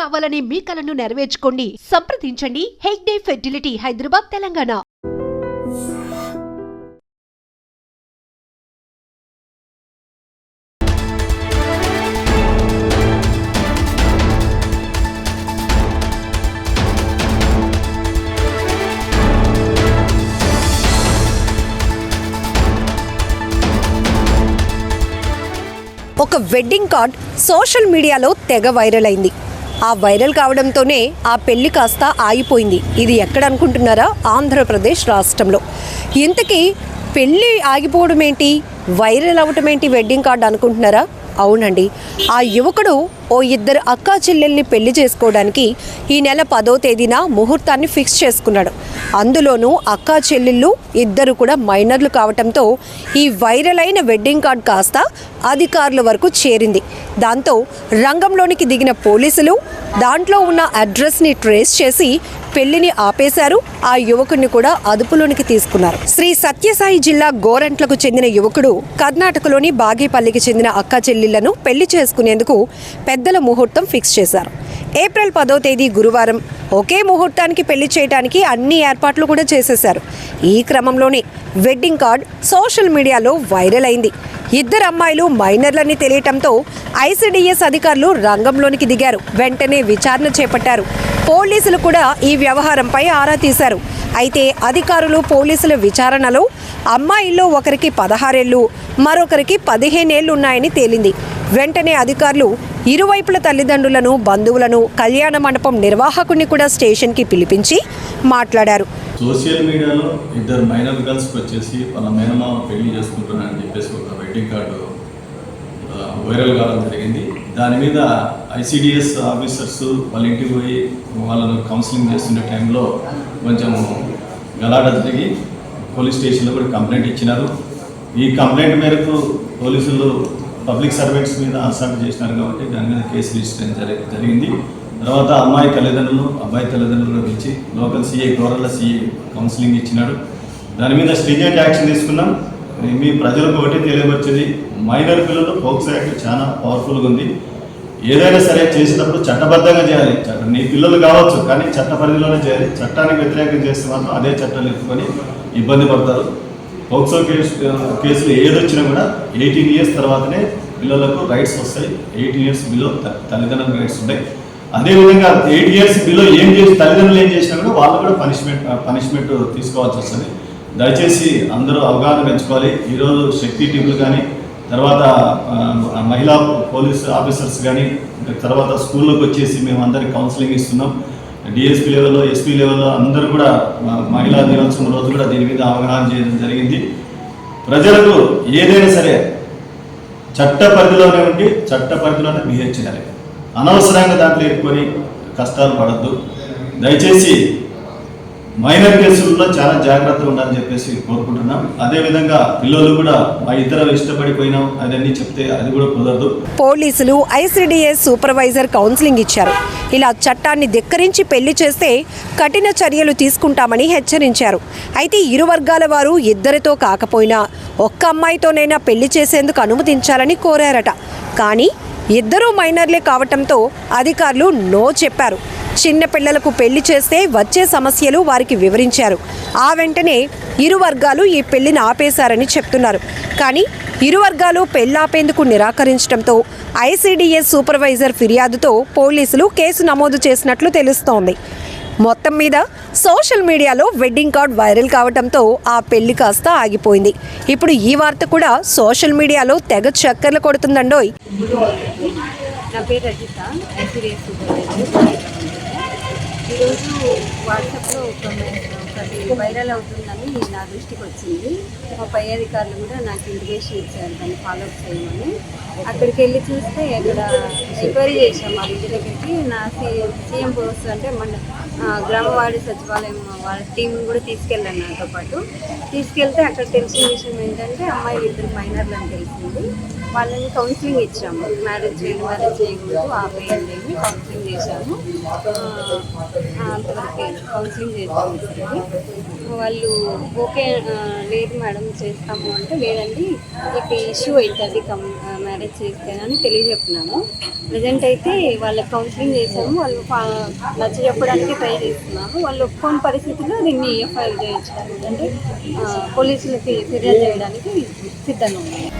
కావాలనే మీ కలను నెరవేర్చుకోండి. సంప్రదించండి. హెగ్డే ఫెర్టిలిటీ హైదరాబాద్ తెలంగాణ. ఒక వెడ్డింగ్ కార్డ్ సోషల్ మీడియాలో తెగ వైరల్ అయింది. ఆ వైరల్ కావడంతోనే ఆ పెళ్ళి కాస్త ఆగిపోయింది. ఇది ఎక్కడ అనుకుంటున్నారా? ఆంధ్రప్రదేశ్ రాష్ట్రంలో. ఇంతకీ పెళ్ళి ఆగిపోవడం ఏంటి వైరల్ అవ్వటం ఏంటి వెడ్డింగ్ కార్డు అనుకుంటున్నారా? అవునండి. ఆ యువకుడు ఓ ఇద్దరు అక్కా చెల్లెల్ని పెళ్ళి చేసుకోవడానికి ఈ నెల పదో తేదీన ముహూర్తాన్ని ఫిక్స్ చేసుకున్నాడు. అందులోనూ అక్కా చెల్లెళ్ళు ఇద్దరు కూడా మైనర్లు కావటంతో ఈ వైరల్ అయిన వెడ్డింగ్ కార్డ్ కాస్త అధికారుల వరకు చేరింది. దాంతో రంగంలోనికి దిగిన పోలీసులు దాంట్లో ఉన్న అడ్రస్ని ట్రేస్ చేసి పెళ్ళిని ఆపేశారు. ఆ యువకుడిని కూడా అదుపులోనికి తీసుకున్నారు. శ్రీ సత్యసాయి జిల్లా గోరంట్లకు చెందిన యువకుడు కర్ణాటకలోని బాగేపల్లికి చెందిన అక్క చెల్లిళ్ళను పెళ్ళి చేసుకునేందుకు పెద్దల ముహూర్తం ఫిక్స్ చేశారు. ఏప్రిల్ పదో తేదీ గురువారం ఒకే ముహూర్తానికి పెళ్ళి చేయడానికి అన్ని ఏర్పాట్లు కూడా చేసేశారు. ఈ క్రమంలోనే వెడ్డింగ్ కార్డ్ సోషల్ మీడియాలో వైరల్ అయింది. ఇద్దరు అమ్మాయిలు మైనర్లని తెలియటంతో ఐసీడీఎస్ అధికారులు రంగంలోనికి దిగారు. వెంటనే విచారణ చేపట్టారు. పోలీసులు కూడా ఈ వ్యవహారంపై ఆరా తీశారు. అయితే అధికారులు పోలీసుల విచారణలో అమ్మాయిల్లో ఒకరికి పదహారేళ్ళు మరొకరికి పదిహేనేళ్ళు ఉన్నాయని తేలింది. వెంటనే అధికారులు ఇరువైపుల తల్లిదండ్రులను బంధువులను కళ్యాణ మండపం నిర్వాహకుడిని కూడా స్టేషన్కి పిలిపించి మాట్లాడారు. సోషల్ మీడియాలో ఇద్దరు మైనర్ గర్ల్స్కి వచ్చేసి వాళ్ళ మేనమామ పెళ్ళి చేసుకుంటున్నారని చెప్పేసి ఒక వెడ్డింగ్ కార్డు వైరల్ కావడం జరిగింది. దాని మీద ఐసిడిఎస్ ఆఫీసర్స్ వాళ్ళ ఇంటికి పోయి వాళ్ళను కౌన్సిలింగ్ చేస్తున్న టైంలో కొంచెం గలాట జరిగి పోలీస్ స్టేషన్లో కూడా కంప్లైంట్ ఇచ్చినారు. ఈ కంప్లైంట్ మేరకు పోలీసులు పబ్లిక్ సర్వెంట్స్ మీద అసాల్ట్ చేసినారు కాబట్టి దాని మీద కేసు రిజిస్టర్ జరిగింది. తర్వాత అమ్మాయి తల్లిదండ్రులు అబ్బాయి తల్లిదండ్రులు వచ్చి లోకల్ సీఐ గోరల్ల సీఐ కౌన్సిలింగ్ ఇచ్చినాడు. దాని మీద స్ట్రింజెంట్ యాక్షన్ తీసుకున్నాం. మీ ప్రజలకు ఒకటి తెలియవచ్చేది మైనర్ పిల్లలు ఫోక్స్ యాక్ట్ చాలా పవర్ఫుల్గా ఉంది. ఏదైనా సరే చేసినప్పుడు చట్టబద్ధంగా చేయాలి. నీ పిల్లలు కావచ్చు కానీ చట్ట పరిధిలోనే చేయాలి. చట్టానికి వ్యతిరేకం చేస్తే మాత్రం అదే చట్టాలు ఎత్తుకొని ఇబ్బంది పడతారు. పోక్సో కేసు కేసులు ఏదొచ్చినా కూడా ఎయిటీన్ ఇయర్స్ తర్వాతనే పిల్లలకు రైట్స్ వస్తాయి. ఎయిటీన్ ఇయర్స్ బిలో తల్లిదండ్రులకు రైట్స్ ఉంటాయి. అదేవిధంగా ఎయిట్ ఇయర్స్ బిలో ఏం చేసి తల్లిదండ్రులు ఏం చేసినా కూడా వాళ్ళు కూడా పనిష్మెంట్ పనిష్మెంట్ తీసుకోవాల్సి వస్తుంది. దయచేసి అందరూ అవగాహన పెంచుకోవాలి. ఈరోజు శక్తి టీములు కానీ తర్వాత మహిళా పోలీస్ ఆఫీసర్స్ కానీ తర్వాత స్కూల్లోకి వచ్చేసి మేము అందరికి కౌన్సిలింగ్ ఇస్తున్నాం. డిఎస్పీ లెవెల్లో ఎస్పీ లెవెల్లో అందరూ కూడా మహిళా దినోత్సవం రోజు కూడా దీని మీద అవగాహన చేయడం జరిగింది. ప్రజలకు ఏదైనా సరే చట్ట పరిధిలోనే ఉండి చట్ట పరిధిలోనే బిహేవ్ చేయాలి అనవసరంగా దాంట్లో ఎక్కువని కష్టాలు పడద్దు. దయచేసి మైనర్ కేసుల్లో చాలా జాగ్రత్తగా ఉండాలని చెప్పేసి కోరుకుంటున్నాం. అదేవిధంగా పిల్లలు కూడా మా ఇద్దరు ఇష్టపడిపోయినాం అదన్నీ చెప్తే అది కూడా కుదరదు. పోలీసులు ఐసిడిఎస్ సూపర్వైజర్ కౌన్సిలింగ్ ఇచ్చారు. ఇలా చట్టాన్ని ధిక్కరించి పెళ్ళి చేస్తే కఠిన చర్యలు తీసుకుంటామని హెచ్చరించారు. అయితే ఇరు వర్గాల వారు ఇద్దరితో కాకపోయినా ఒక్క అమ్మాయితోనైనా పెళ్ళి చేసేందుకు అనుమతించాలని కోరారట. కానీ ఇద్దరూ మైనర్లే కావటంతో అధికారులు నో చెప్పారు. చిన్న పిల్లలకు పెళ్ళి చేస్తే వచ్చే సమస్యలు వారికి వివరించారు. ఆ వెంటనే ఇరు వర్గాలు ఈ పెళ్ళిని ఆపేశారని చెప్తున్నారు. కానీ ఇరు వర్గాలు పెళ్ళాపేందుకు నిరాకరించడంతో ఐసీడీఎస్ సూపర్వైజర్ ఫిర్యాదుతో పోలీసులు కేసు నమోదు చేసినట్లు తెలుస్తోంది. మొత్తం మీద సోషల్ మీడియాలో వెడ్డింగ్ కార్డ్ వైరల్ కావడంతో ఆ పెళ్ళి కాస్త ఆగిపోయింది. ఇప్పుడు ఈ వార్త కూడా సోషల్ మీడియాలో తెగ చక్కర్లు కొడుతుందండోయ్. నా పేరు రజిత ఈరోజు వాట్సాప్లో ఒక ఒకటి వైరల్ అవుతుందని నా దృష్టికి వచ్చింది. మా పై అధికారులు కూడా నాకు ఇంటిమేషన్ ఇచ్చారు దాన్ని ఫాలో అప్ చేయమని. అక్కడికి వెళ్ళి చూస్తే అక్కడ ఎంక్వైరీ చేశాం మా ఇంటి దగ్గరికి. నా సీఎం సీఎం పోస్ట్ అంటే మన గ్రామవాడి సచివాలయం వాళ్ళ టీం కూడా తీసుకెళ్ళాను నాతో పాటు. తీసుకెళ్తే అక్కడ తెలిసిన విషయం ఏంటంటే అమ్మాయిలు ఇద్దరు మైనర్లు అని తెలిసింది. వాళ్ళని కౌన్సిలింగ్ ఇచ్చాము. మ్యారేజ్ చేయండి మ్యారేజ్ చేయకూడదు ఆపేయండి అని కౌన్సిలింగ్ చేశాము. అంతవరకు కౌన్సిలింగ్ చేశాము వాళ్ళు ఓకే లేదు మేడం చేస్తాము అంటే లేదండి మీకు ఇష్యూ అవుతుంది కం మ్యారేజ్ చేస్తే అని తెలియజెప్పినాము. ప్రజెంట్ అయితే వాళ్ళకి కౌన్సిలింగ్ చేసాము వాళ్ళు నచ్చ చెప్పడానికి ట్రై చేస్తున్నాము. వాళ్ళు ఒప్పుకోని పరిస్థితిలో దీన్ని ఎఫ్ఐఆర్ చేయించడానికి అంటే పోలీసులకి ఫిర్యాదు చేయడానికి సిద్ధంగా ఉన్నాము.